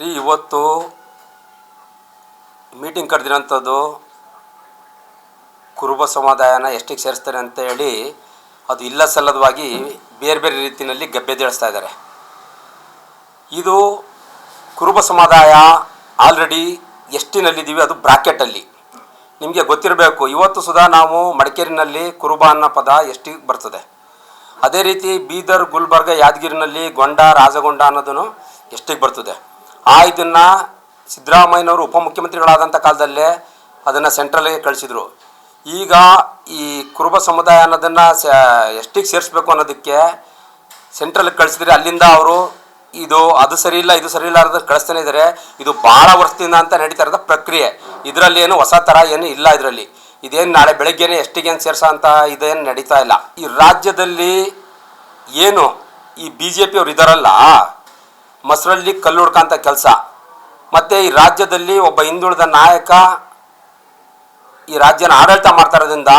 ಇವತ್ತು ಮೀಟಿಂಗ್ ಕರೆದಿರೋಂಥದ್ದು ಕುರುಬ ಸಮುದಾಯನ ಎಷ್ಟಿಗೆ ಸೇರಿಸ್ತಾರೆ ಅಂತ ಹೇಳಿ ಅದು ಇಲ್ಲ ಸಲ್ಲದವಾಗಿ ಬೇರೆ ಬೇರೆ ರೀತಿಯಲ್ಲಿ ಗಬ್ಬೆದೇಳಿಸ್ತಾ ಇದ್ದಾರೆ. ಇದು ಕುರುಬ ಸಮುದಾಯ ಆಲ್ರೆಡಿ ಎಷ್ಟಿನಲ್ಲಿದ್ದೀವಿ ಅದು ಬ್ರಾಕೆಟಲ್ಲಿ. ನಿಮಗೆ ಗೊತ್ತಿರಬೇಕು, ಇವತ್ತು ಸುಧಾ ನಾವು ಮಡಿಕೇರಿನಲ್ಲಿ ಕುರುಬ ಅನ್ನೋ ಪದ ಎಷ್ಟಿಗೆ ಬರ್ತದೆ. ಅದೇ ರೀತಿ ಬೀದರ್, ಗುಲ್ಬರ್ಗ, ಯಾದಗಿರಿನಲ್ಲಿ ಗೊಂಡ, ರಾಜಗೊಂಡ ಅನ್ನೋದನ್ನು ಎಷ್ಟಿಗೆ ಬರ್ತದೆ. ಆ ಇದನ್ನು ಸಿದ್ದರಾಮಯ್ಯನವರು ಉಪಮುಖ್ಯಮಂತ್ರಿಗಳಾದಂಥ ಕಾಲದಲ್ಲೇ ಅದನ್ನು ಸೆಂಟ್ರಲ್ಗೆ ಕಳಿಸಿದರು. ಈಗ ಈ ಕುರುಬ ಸಮುದಾಯ ಅನ್ನೋದನ್ನು ಎಷ್ಟಿಗೆ ಸೇರಿಸ್ಬೇಕು ಅನ್ನೋದಕ್ಕೆ ಸೆಂಟ್ರಲ್ಗೆ ಕಳಿಸಿದ್ರೆ ಅಲ್ಲಿಂದ ಅವರು ಇದು, ಅದು ಸರಿ ಇಲ್ಲ, ಇದು ಸರಿ ಇಲ್ಲ ಅನ್ನೋದನ್ನ ಕಳಿಸ್ತಾನೆ ಇದ್ದಾರೆ ಇದು ಭಾಳ ವರ್ಷದಿಂದ ಅಂತ ನಡೀತಾ ಇರೋದ ಪ್ರಕ್ರಿಯೆ. ಇದರಲ್ಲಿ ಏನು ಹೊಸ ಥರ ಏನು ಇಲ್ಲ ಇದರಲ್ಲಿ. ಇದೇನು ನಾಳೆ ಬೆಳಗ್ಗೆನೇ ಎಷ್ಟಿಗೇನು ಸೇರಿಸೋ ಅಂತ ಇದೇನು ನಡೀತಾ ಇಲ್ಲ. ಈ ರಾಜ್ಯದಲ್ಲಿ ಏನು ಈ ಬಿ ಜೆ ಪಿಯವ್ರು ಇದ್ದಾರಲ್ಲ ಮೊಸರಲ್ಲಿ ಕಲ್ಲು ಕೆಲಸ. ಮತ್ತು ಈ ರಾಜ್ಯದಲ್ಲಿ ಒಬ್ಬ ಹಿಂದುಳಿದ ನಾಯಕ ಈ ರಾಜ್ಯನ ಆಡಳಿತ ಮಾಡ್ತಾ ಇರೋದ್ರಿಂದ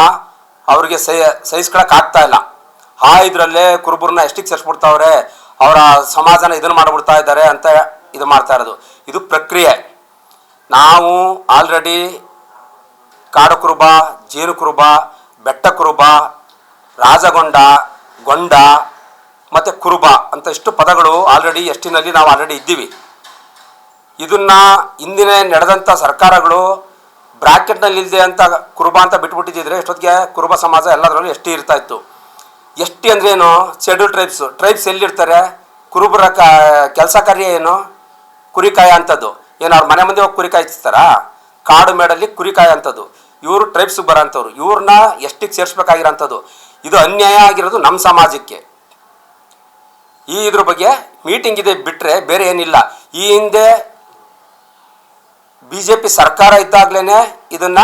ಅವರಿಗೆ ಸಹಿ ಸಹಿಸ್ಕೊಳಕ್ಕಾಗ್ತಾ ಇಲ್ಲ. ಆ ಇದರಲ್ಲೇ ಕುರುಬರನ್ನ ಎಷ್ಟಿಗೆ ಸೇರಿಸ್ಬಿಡ್ತಾವ್ರೆ? ಅವರ ಸಮಾಜನ ಇದನ್ನು ಮಾಡಿಬಿಡ್ತಾ ಇದ್ದಾರೆ ಅಂತ ಇದು ಮಾಡ್ತಾ ಇರೋದು. ಇದು ಪ್ರಕ್ರಿಯೆ. ನಾವು ಆಲ್ರೆಡಿ ಕಾಡು ಕುರುಬ, ಜೇನು ಕುರುಬ, ಬೆಟ್ಟ ಕುರುಬ, ರಾಜಗೊಂಡ, ಗೊಂಡ ಮತ್ತು ಕುರುಬ ಅಂತ ಇಷ್ಟು ಪದಗಳು ಆಲ್ರೆಡಿ ಎಷ್ಟಿನಲ್ಲಿ ನಾವು ಆಲ್ರೆಡಿ ಇದ್ದೀವಿ. ಇದನ್ನ ಹಿಂದಿನ ನಡೆದಂಥ ಸರ್ಕಾರಗಳು ಬ್ರಾಕೆಟ್ನಲ್ಲಿ ಇಲ್ಲದೆ ಅಂತ ಕುರುಬ ಅಂತ ಬಿಟ್ಬಿಟ್ಟಿದ್ದಿದ್ರೆ ಎಷ್ಟೊತ್ತಿಗೆ ಕುರುಬ ಸಮಾಜ ಎಲ್ಲದರಲ್ಲೂ ಎಷ್ಟಿ ಇರ್ತಾ ಇತ್ತು. ಎಷ್ಟಿ ಅಂದ್ರೆ ಏನು? ಶೆಡ್ಯೂಲ್ ಟ್ರೈಬ್ಸ್ ಟ್ರೈಬ್ಸ್ ಎಲ್ಲಿರ್ತಾರೆ? ಕುರುಬರ ಕೆಲಸ ಕಾರ್ಯ ಏನು? ಕುರಿ ಕಾಯ ಅಂಥದ್ದು ಏನು ಅವ್ರ ಮನೆ ಮುಂದೆ ಹೋಗಿ ಕುರಿ ಕಾಯಿಸ್ತಾರಾ? ಕಾಡು ಮೇಡಲ್ಲಿ ಕುರಿ ಅಂಥದ್ದು ಇವರು ಟ್ರೈಬ್ಸ್ ಬರೋಂಥವ್ರು. ಇವ್ರನ್ನ ಎಷ್ಟಿಗೆ ಸೇರಿಸ್ಬೇಕಾಗಿರೋಂಥದ್ದು? ಇದು ಅನ್ಯಾಯ ಆಗಿರೋದು ನಮ್ಮ ಸಮಾಜಕ್ಕೆ. ಈ ಇದ್ರ ಬಗ್ಗೆ ಮೀಟಿಂಗ್ ಇದೆ ಬಿಟ್ಟರೆ ಬೇರೆ ಏನಿಲ್ಲ. ಈ ಹಿಂದೆ ಬಿ ಜೆ ಪಿ ಸರ್ಕಾರ ಇದ್ದಾಗಲೇ ಇದನ್ನ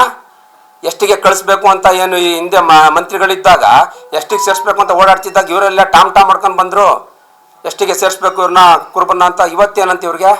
ಎಷ್ಟಿಗೆ ಕಳಿಸ್ಬೇಕು ಅಂತ ಏನು ಈ ಹಿಂದೆ ಮಂತ್ರಿಗಳಿದ್ದಾಗ, ಎಷ್ಟಿಗೆ ಸೇರಿಸ್ಬೇಕು ಅಂತ ಓಡಾಡ್ತಿದ್ದಾಗ ಇವರೆಲ್ಲ ಟಾಮ್ ಟಾಮ್ ಮಾಡ್ಕೊಂಡು ಬಂದರು. ಎಷ್ಟಿಗೆ ಸೇರಿಸ್ಬೇಕು ಇವ್ರನ್ನ ಕುರುಬನ್ನ ಅಂತ ಇವತ್ತೇನಂತ ಇವ್ರಿಗೆ?